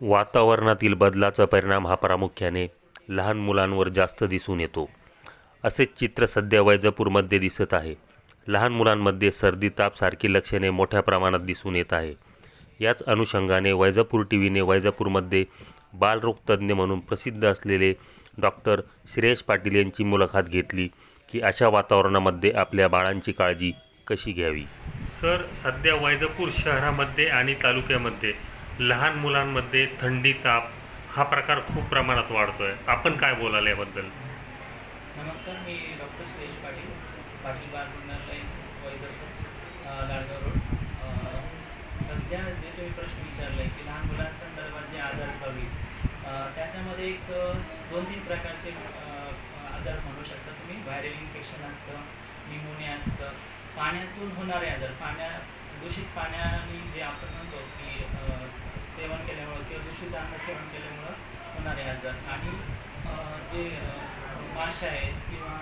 वातावरणातील बदलाचा परिणाम हा प्रामुख्याने लहान मुलांवर जास्त दिसून येतो. असेच चित्र सध्या वैजापूरमध्ये दिसत आहे. लहान मुलांमध्ये सर्दी तापसारखी लक्षणे मोठ्या प्रमाणात दिसून येत आहे. याच अनुषंगाने वैजापूर टी व्हीने वैजापूरमध्ये बालरोगतज्ञ म्हणून प्रसिद्ध असलेले डॉक्टर श्रेयश पाटील यांची मुलाखत घेतली की अशा वातावरणामध्ये आपल्या बाळांची काळजी कशी घ्यावी? सर सध्या वैजापूर शहरामध्ये आणि तालुक्यामध्ये लहान मुलांमध्ये थंडी ताप हा प्रकार खूप प्रमाणात वाढतो आहे आपण काय बोलाल याबद्दल? नमस्कार मी डॉक्टर सुरेश पाटील पाटील बाल रुग्णालय लाडगाव रोड. सध्या जे तुम्ही प्रश्न विचारला आहे की लहान मुलांसंदर्भात जे आजार चालू त्याच्यामध्ये एक दोन तीन प्रकारचे आजार म्हणू शकता तुम्ही. व्हायरल इन्फेक्शन असतं निमोनिया असतं. पाण्यातून होणारे आजार पाण्या दूषित पाण्याने जे आपण म्हणतो की सेवन केल्यामुळं किंवा दूषित अन्न सेवन केल्यामुळं होणारे आजार. आणि जे माश माशा आहेत किंवा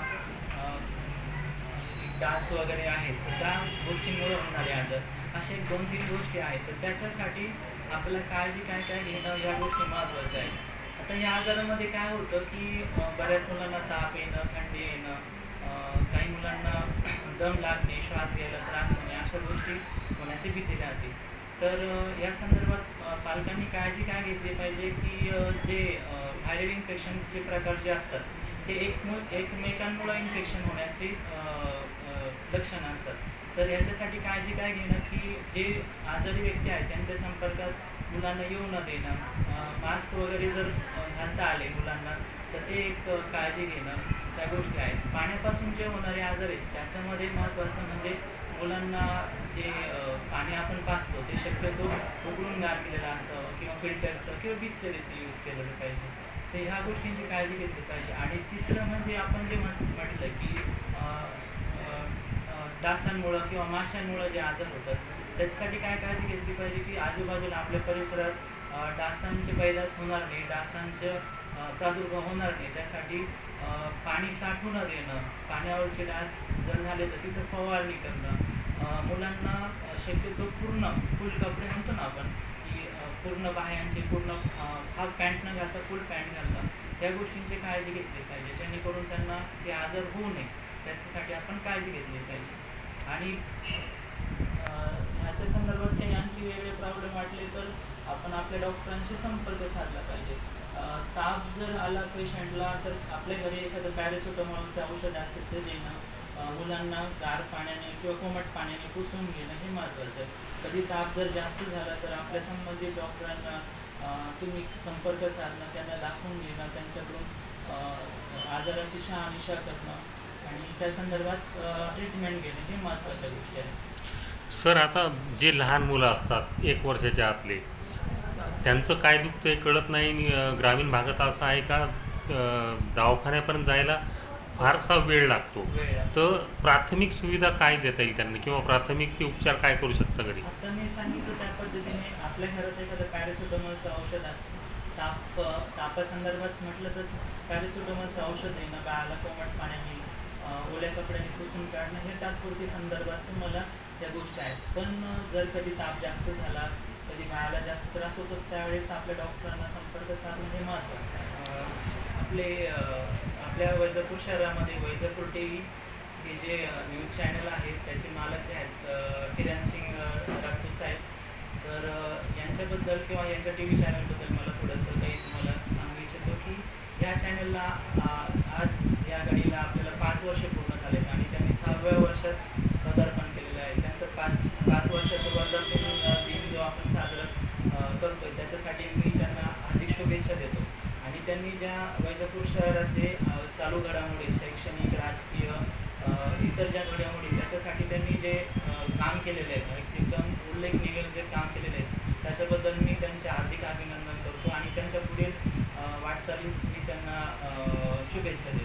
डास वगैरे आहेत तर त्या गोष्टींमुळे होणारे आजार. अशा दोन तीन गोष्टी आहेत तर त्याच्यासाठी आपल्याला काळजी काय काय घेणं या गोष्टी महत्त्वाच्या आहेत. आता या आजारामध्ये काय होतं की बऱ्याच मुलांना ताप येणं थंडी येणं काही मुलांना दम लागणे श्वास घ्यायला त्रास होणे अशा गोष्टी होण्याची भीती राहते. तर या संदर्भात पालकांनी काळजी काय घेतली पाहिजे की जे व्हायरल इन्फेक्शनचे प्रकार जे असतात ते एक एकमेकांमुळं इन्फेक्शन होण्याची लक्षणं असतात. तर याच्यासाठी काळजी काय घेणं की जे आजारी व्यक्ती आहेत त्यांच्या संपर्कात मुलांना येऊ न देणं मास्क वगैरे जर घालता आले मुलांना तर ते एक काळजी घेणं त्या गोष्टी आहेत. पाण्यापासून जे होणारे आजार आहेत त्याच्यामध्ये महत्त्वाचं म्हणजे मुलांना जे पाणी आपण पाचतो ते शक्यतो उकळून गार केलेलं असावं किंवा फिल्टरचं किंवा बिस्लेरीचं यूज केलेलं पाहिजे. तर ह्या गोष्टींची काळजी घेतली पाहिजे. आणि तिसरं म्हणजे आपण जे म्हट म्हटलं की डासांमुळं किंवा माशांमुळं जे आजार होतात त्याच्यासाठी काय काळजी घेतली पाहिजे की आजूबाजूला आपल्या परिसरात डासांचे पैदास होणार नाही डासांचं प्रादुर्भाव होणार नाही. त्यासाठी पाणी साठवू न देणं पाण्यावरचे डास जर झाले तर तिथं फवारणी करणं. मुलांना शक्यतो पूर्ण फुल कपडे म्हणतो ना आपण की पूर्ण बाह्यांचे पूर्ण हाफ पॅन्ट न घालता फुल पॅन्ट घालणं या गोष्टींची काळजी घेतली पाहिजे. जेणेकरून त्यांना ते आजार होऊ नये. त्याच्यासाठी आपण काळजी घेतली पाहिजे. आणि ह्याच्या संदर्भात काही आणखी वेगळे प्रॉब्लेम वाटले तर आपण आपल्या डॉक्टरांशी संपर्क साधला पाहिजे. ताप जर आला पेशंटला तर आपल्या घरी एखादं पॅरासिटामॉलचं औषध असेल ते देणं मुलांना गार पाण्याने किंवा कोमट पाण्याने पुसून घेणं हे महत्त्वाचं आहे. कधी ताप जर जास्त झाला तर आपल्या संबंधित डॉक्टरांना तुम्ही संपर्क साधणं त्यांना दाखवून घेणं त्यांच्याकडून अ, आजाराची शहानिशा करणं आणि त्या संदर्भात ट्रीटमेंट घेणं हे महत्त्वाच्या गोष्टी आहेत. सर आता जे लहान मुलं असतात एक वर्षाच्या आतले त्यांचं काय दुखतं हे कळत नाही. ग्रामीण भागात असं आहे का दवाखान्यापर्यंत जायला फारसा वेळ लागतो. वेळ तर प्राथमिक सुविधा काय देता येईल त्यांना? किंवा प्राथमिक ते उपचार काय करू शकता घरी? आता मी सांगितलं त्या पद्धतीने आपल्या घरात एखादं पॅरेसिटामॉलचं औषध असतं. ताप तापासंदर्भात म्हटलं तर पॅरेसिटामॉलचं औषध देणं गाळाला कोमट पाण्याने ओल्या कपड्याने पुसून काढणं हे तात्पुरती संदर्भात मला त्या गोष्टी आहेत. पण जर कधी ताप जास्त झाला कधी बाळाला जास्त त्रास होतो त्यावेळेस आपल्या डॉक्टरांना संपर्क साधून हे महत्त्वाचं आहे. आपले आपल्या वैजापूर शहरामध्ये वैजापूर टी व्ही हे जे न्यूज चॅनल आहेत त्याचे मालक जे आहेत किरण सिंग राठोड साहेब तर यांच्याबद्दल किंवा यांच्या टी व्ही चॅनलबद्दल मला थोडंसं काही तुम्हाला सांगू इच्छितो की या चॅनलला आज या घडीला आपल्याला पाच वर्ष पूर्ण झालेत आणि त्यांनी सहाव्या वर्षात पदार्पण केलेलं आहे त्यांचं पाच पाच वर्षाचं वर्धापन अ, दिन जो आपण साजरा अ, करतोय त्याच्यासाठी मी त्यांना हार्दिक शुभेच्छा देतो आणि त्यांनी ज्या वैजापूर शहरात जे चालू घडामोडी शैक्षणिक राजकीय इतर ज्या घडामोडी त्याच्यासाठी त्यांनी जे काम केलेले आहे एक- एकदम उल्लेखनीय जे काम केलेले आहे त्याच्याबद्दल मी त्यांचे हार्दिक अभिनंदन करतो आणि त्यांच्या पुढील वाटचालीस मी त्यांना शुभेच्छा देतो.